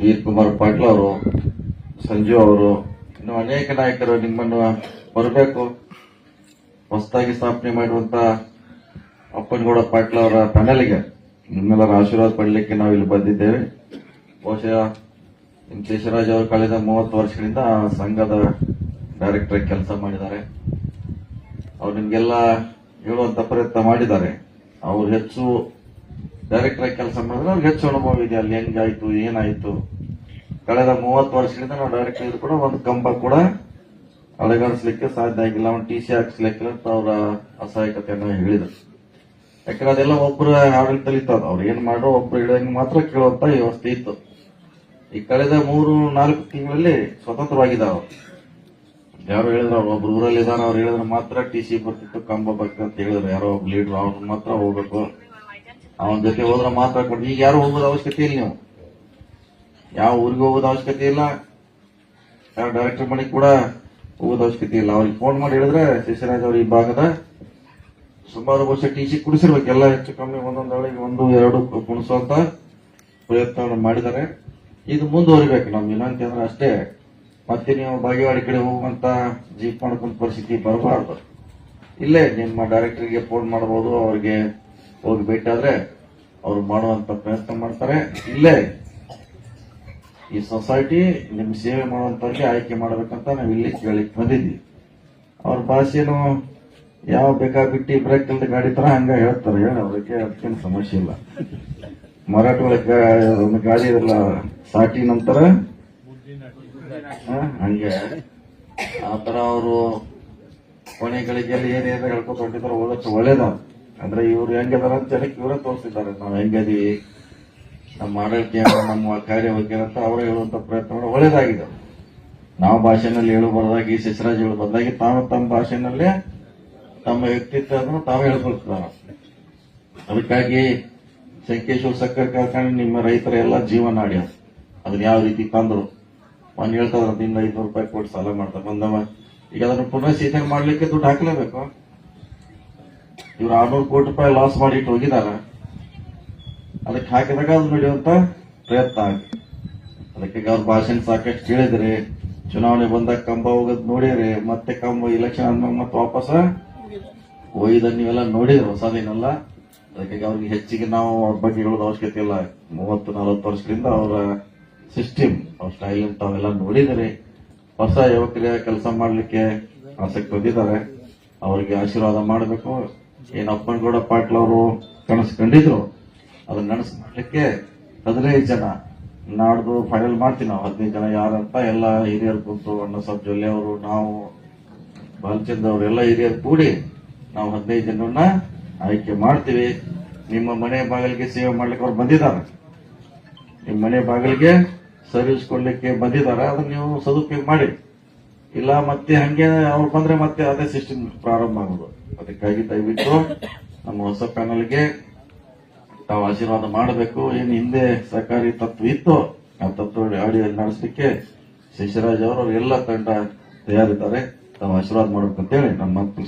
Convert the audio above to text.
ವೀರ್ ಕುಮಾರ್ ಪಾಟೀಲ್ ಅವರು, ಸಂಜು ಅವರು, ಇನ್ನು ಅನೇಕ ನಾಯಕರು ನಿಮ್ಮನ್ನು ಬರಬೇಕು. ಹೊಸದಾಗಿ ಸ್ಥಾಪನೆ ಮಾಡಿರುವಂತ ಅಪ್ಪನಗೌಡ ಪಾಟೀಲ್ ಅವರ ಪ್ಯಾನಲ್ಗೆ ನಿಮ್ಮೆಲ್ಲರ ಆಶೀರ್ವಾದ ಪಡಲಿಕ್ಕೆ ನಾವು ಇಲ್ಲಿ ಬಂದಿದ್ದೇವೆ. ಬಹುಶಃ ಎಂ ಶೇಷರಾಜ್ ಅವರು ಕಳೆದ ಮೂವತ್ತು ವರ್ಷಗಳಿಂದ ಸಂಘದ ಡೈರೆಕ್ಟರ್ ಕೆಲಸ ಮಾಡಿದ್ದಾರೆ. ಅವ್ರು ನಿಮ್ಗೆಲ್ಲ ಹೇಳುವಂತ ಪ್ರಯತ್ನ ಮಾಡಿದ್ದಾರೆ. ಅವ್ರು ಹೆಚ್ಚು ಡೈರೆಕ್ಟರ್ ಕೆಲಸ ಮಾಡಿದ್ರೆ ಅವ್ರಿಗೆ ಹೆಚ್ಚು ಅನುಭವ ಇದೆ. ಅಲ್ಲಿ ಹೆಂಗಾಯ್ತು, ಏನಾಯ್ತು? ಕಳೆದ ಮೂವತ್ತು ವರ್ಷದಿಂದ ನಾವು ಡೈರೆಕ್ಟರ್ ಇದ್ರು ಕೂಡ ಒಂದು ಕಂಬ ಕೂಡ ಅಳಗಾಡಿಸ್ಲಿಕ್ಕೆ ಸಾಧ್ಯ ಆಗಿಲ್ಲ. ಒಂದು ಟಿ ಸಿ ಹಾಕ್ಸ್ಲಿಕ್ಕೆ ಅವರ ಅಸಹಾಯಕತೆಯನ್ನ ಹೇಳಿದ್ರು. ಯಾಕಂದ್ರೆ ಅದೆಲ್ಲ ಒಬ್ಬರ ಆಡಳಿತದಲ್ಲಿ ಇತ್ತು ಅದು ಅವ್ರು ಏನ್ ಮಾಡೋ ಒಬ್ರು ಹೇಳಿದಂಗೆ ಮಾತ್ರ ಕೇಳುವಂತ ವ್ಯವಸ್ಥೆ ಇತ್ತು. ಈ ಕಳೆದ ಮೂರು, ನಾಲ್ಕು ತಿಂಗಳಲ್ಲಿ ಸ್ವತಂತ್ರವಾಗಿದ್ದ ಅವರು. ಯಾರು ಹೇಳಿದ್ರು, ಅವ್ರು ಒಬ್ರು ಊರಲ್ಲಿ ಇದಾರೆ ಅವ್ರು ಹೇಳಿದ್ರೆ ಮಾತ್ರ ಟಿ ಸಿ ಬರ್ತಿತ್ತು, ಕಂಬ ಬರ್ತಿತ್ತು ಅಂತ ಹೇಳಿದ್ರು. ಯಾರೋ ಒಬ್ಬ ಲೀಡರ್ ಅವ್ರನ್ನ ಮಾತ್ರ ಹೋಗ್ಬೇಕು. ಅವನ ಜೊತೆ ಹೋದ್ರೆ ಮಾತ್ರ ಕೊಟ್ಟು ಈಗ ಯಾರು ಹೋಗೋದ ಅವಶ್ಯಕತೆ ಇಲ್ಲ ನೀವು. ಯಾವ ಊರಿಗೆ ಹೋಗೋದ ಅವಶ್ಯಕತೆ ಇಲ್ಲ. ಯಾವ ಡೈರೆಕ್ಟರ್ ಮನೆಗೆ ಕೂಡ ಹೋಗೋದ ಅವಶ್ಯಕತೆ ಇಲ್ಲ. ಅವ್ರಿಗೆ ಫೋನ್ ಮಾಡಿ ಹೇಳಿದ್ರೆ ಶೇಷರಾಜ್ ಅವ್ರ ಈ ಭಾಗದ ಸುಮಾರು ವರ್ಷ ಟಿ ಸಿ ಕುಡಿಸಿರ್ಬೇಕು. ಎಲ್ಲ ಹೆಚ್ಚು ಕಮ್ಮಿ ಒಂದೊಂದು ಅವಳಿಗೆ ಒಂದು, ಎರಡು ಕುಣಿಸುವಂತ ಪ್ರಯತ್ನ ಮಾಡಿದ್ದಾರೆ. ಇದು ಮುಂದುವರಿಬೇಕು. ನಮ್ಗೆ ವಿನಂತಿ ಅಂದ್ರೆ ಅಷ್ಟೇ. ಮತ್ತೆ ನೀವು ಬಾಗೇವಾಡಿ ಕಡೆ ಹೋಗುವಂತ ಜೀಪ್ ಮಾಡ್ಕೊಂತ ಪರಿಸ್ಥಿತಿ ಬರಬಾರ್ದು. ಇಲ್ಲೇ ನಿಮ್ಮ ಡೈರೆಕ್ಟರ್ಗೆ ಫೋನ್ ಮಾಡಬಹುದು ಅವ್ರಿಗೆ ಹೋಗಿ ಭೇಟಿಯಾದ್ರೆ ಅವ್ರು ಮಾಡುವಂತ ಪ್ರಯತ್ನ ಮಾಡ್ತಾರೆ. ಇಲ್ಲೇ ಈ ಸೊಸೈಟಿ ನಿಮ್ ಸೇವೆ ಮಾಡುವಂತವ್ರಿಗೆ ಆಯ್ಕೆ ಮಾಡಬೇಕಂತ ನಾವು ಇಲ್ಲಿ ಕೇಳಿಕ್ ಬಂದಿದ್ವಿ. ಅವ್ರ ಭಾಷೆನು ಯಾವ ಬೇಕಾಬಿಟ್ಟಿ ಬ್ರೇಕ್ ಇಲ್ಲದೆ ಗಾಡಿ ತರ ಹಂಗ ಹೇಳ್ತಾರೆ. ಹೇಳಿ ಅವ್ರಿಗೆ ಅದಕ್ಕೇನು ಸಮಸ್ಯೆ ಇಲ್ಲ. ಮರಾಠ ಒಂದು ಗಾಡಿ ಇರಲ್ಲ, ಸಾಟಿ ನಂತರ? ಹಂಗೆ. ಆ ತರ ಅವರು ಕೊನೆಗಳಿಗೆಲ್ಲ ಏನೇನು ಹೇಳ್ಕೊತ ಹೊಂಟಿದ್ದಾರೆ ಓದಕ್ಕೆ ಒಳ್ಳೇದ ಅಂದ್ರೆ ಇವ್ರು ಹೆಂಗದಾರ ಜನಕ್ಕೆ ಇವರೇ ತೋರಿಸಿದ್ದಾರೆ. ನಾವು ಹೆಂಗದೀವಿ ನಮ್ಮ ಆಡಳಿತ ನಮ್ಮ ಬಗ್ಗೆ ಅಂತ ಅವರೇ ಹೇಳುವಂತ ಪ್ರಯತ್ನ ಮಾಡಿ ಒಳ್ಳೇದಾಗಿದೆ. ನಾವು ಭಾಷೆನಲ್ಲಿ ಹೇಳು ಬರದಾಗಿ ಶಿಶರಾಜ್ ಹೇಳು ಬದಲಾಗಿ ತಾವು ತಮ್ಮ ಭಾಷೆನಲ್ಲೇ ತಮ್ಮ ವ್ಯಕ್ತಿತ್ವವನ್ನು ತಾವೇ ಹೇಳ್ಕೊಳ್ತಾರ ಅದಕ್ಕಾಗಿ ಸಂಕೇಶ್ವರ ಸಕ್ಕರೆ ಕಾರ್ಖಾನೆ ನಿಮ್ಮ ರೈತರ ಎಲ್ಲ ಜೀವನ ಆಡ್ಯ ಅದನ್ನ ಯಾವ ರೀತಿ ತಂದ್ರು? ಒಂದು ಹೇಳ್ತಾರ ದಿನ ಐನೂರು ರೂಪಾಯಿ ಕೊಟ್ಟು ಸಾಲ ಮಾಡ್ತಾರೆ. ಬಂದವ, ಈಗ ಅದನ್ನು ಪುನಃ ಸೀತೆ ಮಾಡ್ಲಿಕ್ಕೆ ದುಡ್ಡು ಹಾಕ್ಲೇಬೇಕು. ಇವ್ರು ಆರ್ನೂರು ಕೋಟಿ ರೂಪಾಯಿ ಲಾಸ್ ಮಾಡಿಟ್ಟು ಹೋಗಿದಾರ ಅದಕ್ಕೆ ಹಾಕಿದಾಗ ಅದು ನಡೆಯುವಂತ ಪ್ರಯತ್ನ ಆಗಿ. ಅದಕ್ಕೆ ಅವ್ರ ಭಾಷಣ ಸಾಕಷ್ಟು ಕೇಳಿದ್ರಿ. ಚುನಾವಣೆ ಬಂದಾಗ ಕಂಬ ಹೋಗೋದು ನೋಡಿರಿ. ಮತ್ತೆ ಕಂಬ ಇಲೆಕ್ಷನ್ ಆದ್ಮೇಲೆ ಮತ್ತೆ ವಾಪಸ್ ಹೋಗಿದ ನೀವೆಲ್ಲ ನೋಡಿದ್ರಿ ಹೊಸದೇನಲ್ಲ ಅದಕ್ಕೆ ಅವ್ರಿಗೆ ಹೆಚ್ಚಿಗೆ ನಾವು ಅವ್ರ ಬಗ್ಗೆ ಹೇಳೋದು ಅವಶ್ಯಕತೆ ಇಲ್ಲ. ಮೂವತ್ತು, ನಲವತ್ತು ವರ್ಷದಿಂದ ಅವರ ಸಿಸ್ಟಮ್ ಅವ್ರ ಸ್ಟೈಲ್ ತಾವೆಲ್ಲ ನೋಡಿದ್ರಿ. ಹೊಸ ಯುವಕರಿಗೆ ಕೆಲಸ ಮಾಡಲಿಕ್ಕೆ ಆಸಕ್ತಿ ಹೊಂದಿದ್ದಾರೆ. ಅವರಿಗೆ ಆಶೀರ್ವಾದ ಮಾಡಬೇಕು. ಏನ್ ಅಪ್ಪನಗೌಡ ಪಾಟೀಲ್ ಅವರು ಕನಸು ಕಂಡಿದ್ರು ಅದನ್ನ ನನಸು ಮಾಡ್ಲಿಕ್ಕೆ ಹದಿನೈದು ಜನ. ನಾಡ್ದು ಫೈನಲ್ ಮಾಡ್ತೀವಿ ನಾವು. ಹದಿನೈದು ಜನ ಯಾರಂತ ಎಲ್ಲ ಹಿರಿಯರು ಕೂತು, ಅಣ್ಣ ಸಾಬ್ ಜೊಲ್ಲೆ ಅವರು, ನಾವು, ಬಾಲಚಂದ್ರ ಎಲ್ಲ ಹಿರಿಯರು ಕೂಡಿ ನಾವು ಹದಿನೈದು ಜನರನ್ನ ಆಯ್ಕೆ ಮಾಡ್ತೀವಿ. ನಿಮ್ಮ ಮನೆ ಬಾಗಿಲಿಗೆ ಸೇವೆ ಮಾಡ್ಲಿಕ್ಕೆ ಅವ್ರು ಬಂದಿದ್ದಾರೆ. ನಿಮ್ಮ ಮನೆ ಬಾಗಿಲಿಗೆ ಸರ್ವಿಸ್ ಕೊಡ್ಲಿಕ್ಕೆ ಬಂದಿದ್ದಾರೆ. ಅದನ್ನ ನೀವು ಸದುಪಯೋಗ ಮಾಡಿ. ಇಲ್ಲ, ಮತ್ತೆ ಹಂಗೆ ಅವ್ರು ಬಂದ್ರೆ ಮತ್ತೆ ಅದೇ ಸಿಸ್ಟಮ್ ಪ್ರಾರಂಭ ಆಗೋದು ಅದಕ್ಕಾಗಿ ದಯವಿಟ್ಟು ನಮ್ಮ ಹೊಸ ಪ್ಯಾನಲ್ಗೆ ತಾವು ಆಶೀರ್ವಾದ ಮಾಡಬೇಕು ಏನು ಹಿಂದೆ ಸರ್ಕಾರಿ ತತ್ವ ಇತ್ತು, ಆ ತತ್ವ ಅಡಿಯಲ್ಲಿ ನಡೆಸಲಿಕ್ಕೆ ಶಿಶಿರಾಜ್ ಅವರು ಎಲ್ಲ ತಂಡ ತಯಾರಿದ್ದಾರೆ ತಾವು ಆಶೀರ್ವಾದ ಮಾಡಬೇಕು ಅಂತೇಳಿ ನಮ್ಮ ಮಾತು.